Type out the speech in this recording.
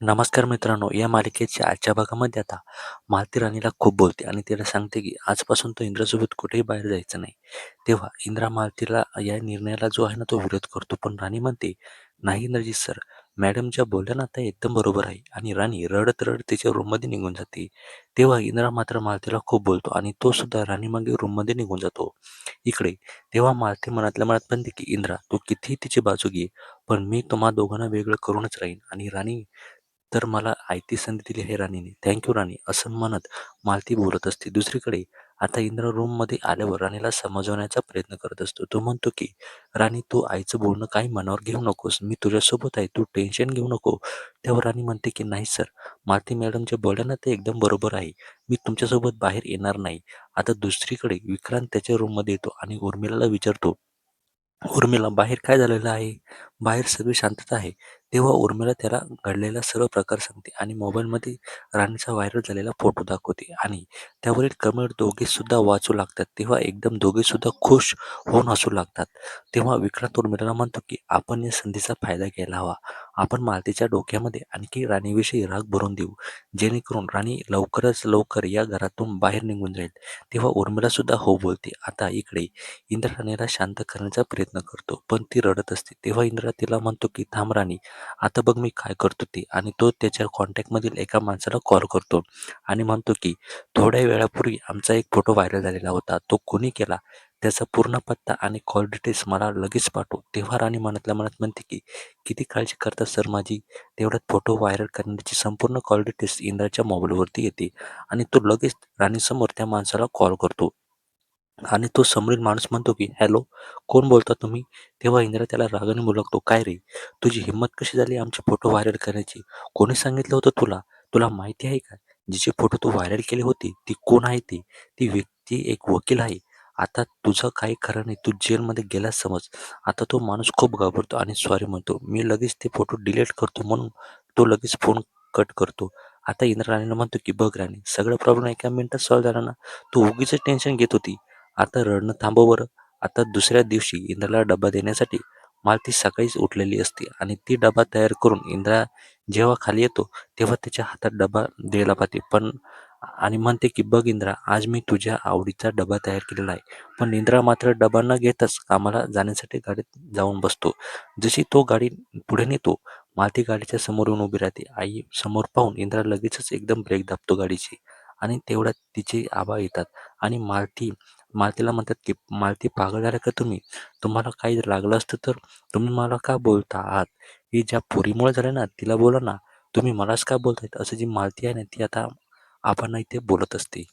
नमस्कार मित्रांनो या मालिकेच्या आजच्या भागामध्ये आता मालती राणीला खूप बोलते आणि तिला सांगते की आजपासून तो इंद्रासोबत कुठेही बाहेर जायचं नाही. तेव्हा इंद्रा मालतीला या निर्णयाला जो आहे ना तो विरोध करतो. पण राणी म्हणते नाही इंद्रजीत सर मॅडम ज्या बोलल्या ना त्या एकदम बरोबर आहे आणि राणी रडत रडत तिच्या रूममध्ये निघून जाते. तेव्हा इंद्रा मात्र मालतीला खूप बोलतो आणि तो सुद्धा राणी मागे रूममध्ये निघून जातो. इकडे तेव्हा मालती मनातल्या मनात म्हणते की इंद्रा तू कितीही तिची बाजू घे पण मी तुम्हा दोघांना वेगळं करूनच राहीन. आणि राणी तर मला आयती संधी दिली आहे राणीने. Thank you Rani. असं म्हणत मालती बोलत असते. दुसरीकडे आता इंद्र रूममध्ये आल्यावर राणीला समजवण्याचा प्रयत्न करत असतो. तो म्हणतो की राणी तू आईचं बोलणं काही मनावर घेऊ नकोस. मी तुझ्यासोबत आहे. तू टेन्शन घेऊ नको. तेव्हा राणी म्हणते की नाही सर मालती मॅडम जे बोलल्या ना ते एकदम बरोबर आहे. मी तुमच्यासोबत बाहेर येणार नाही. आता दुसरीकडे विक्रांत त्याच्या रूममध्ये येतो आणि उर्मिलाला विचारतो उर्मिला बाहेर काय झालेलं आहे? बाहेर सगळी शांतता आहे. तेव्हा उर्मिला त्याला घडलेला सर्व प्रकार सांगते आणि मोबाईलमध्ये राणीचा व्हायरल झालेला फोटो दाखवते आणि त्यावरील कमेंट दोघे सुद्धा वाचू लागतात. तेव्हा एकदम दोघे सुद्धा खुश होऊन हसू लागतात. तेव्हा विक्रांत उर्मिलाला म्हणतो की आपण या संधीचा फायदा घ्यायला हवा. आपण मालतीच्या डोक्यामध्ये आणखी राणीविषयी राग भरून देऊ. जेणेकरून राणी लवकरच लवकर या घरातून बाहेर निघून जाईल. तेव्हा उर्मिला सुद्धा हो बोलते. आता इकडे इंद्रराणीला शांत करण्याचा प्रयत्न करतो पण ती रडत असते. तेव्हा इंद्रा तिला म्हणतो की थांब राणी आता बघ मी काय करतो ते. आणि तो त्याच्या कॉन्टॅक्टमधील एका माणसाला कॉल करतो आणि म्हणतो की थोड्या वेळापूर्वी आमचा एक फोटो व्हायरल झालेला होता. तो कोणी केला? त्याचा पूर्ण पत्ता आणि कॉल डिटेल्स मला लगेच पाठव. तेव्हा राणी मनातल्या मनात म्हणते की किती काळजी करता सर माझी? तेवढ्यात फोटो व्हायरल करण्याची संपूर्ण कॉल डिटेल्स इंद्राच्या मोबाईलवरती येते. आणि तो लगेच राणीसमोर त्या माणसाला कॉल करतो. आणि तो समोरील माणूस म्हणतो की हॅलो कोण बोलता तुम्ही? तेव्हा इंद्रा त्याला रागाने मुलगतो काय रे तुझी हिंमत कशी झाली आमचे फोटो व्हायरल करण्याची कोणी सांगितलं होतं तुला? तुला माहिती आहे का? जिचे फोटो तू व्हायरल केले होते ती कोण आहे ती? ती व्यक्ती एक वकील आहे. आता तुझं काही खरं नाही तू जेलमध्ये गेलास समज. आता तो माणूस खूप घाबरतो आणि सॉरी म्हणतो. मी लगेच ते फोटो डिलीट करतो म्हणून तो लगेच फोन कट करतो. आता इंद्रा राणीला म्हणतो की बघ राणी सगळं प्रॉब्लेम एका मिनिटात सॉल्व्ह झाला ना. तू उगीच टेन्शन घेत होती. आता रडणं थांबव बरं. आता दुसऱ्या दिवशी इंद्राला डबा देण्यासाठी मालती सकाळीच उठलेली असते आणि ती डबा तयार करून इंद्रा जेव्हा खाली येतो तेव्हा त्याच्या हातात डबा द्यायला पाहते. पण आणि म्हणते की बघ इंद्रा आज मी तुझ्या आवडीचा डबा तयार केलेला आहे. पण इंद्रा मात्र डबा न घेताच कामाला जाण्यासाठी गाडीत जाऊन बसतो. जशी तो गाडी पुढे नेतो मालती गाडीच्या समोरून उभी राहते. आई समोर पाहून इंद्रा लगेचच एकदम ब्रेक दाबतो गाडीची आणि तेवढ्यात तिचे आबा येतात आणि मालती मालतीला म्हणतात की मालती पागल झाल्या का तुम्ही? तुम्हाला काही जर लागलं असतं तर तुम्ही मला का बोलता आहात ही ज्या पोरीमुळे झालं ना तिला बोला ना. तुम्ही मलाच का बोलतायत? असं जी मालती आहे ना ती आता आपण इथे बोलत असते.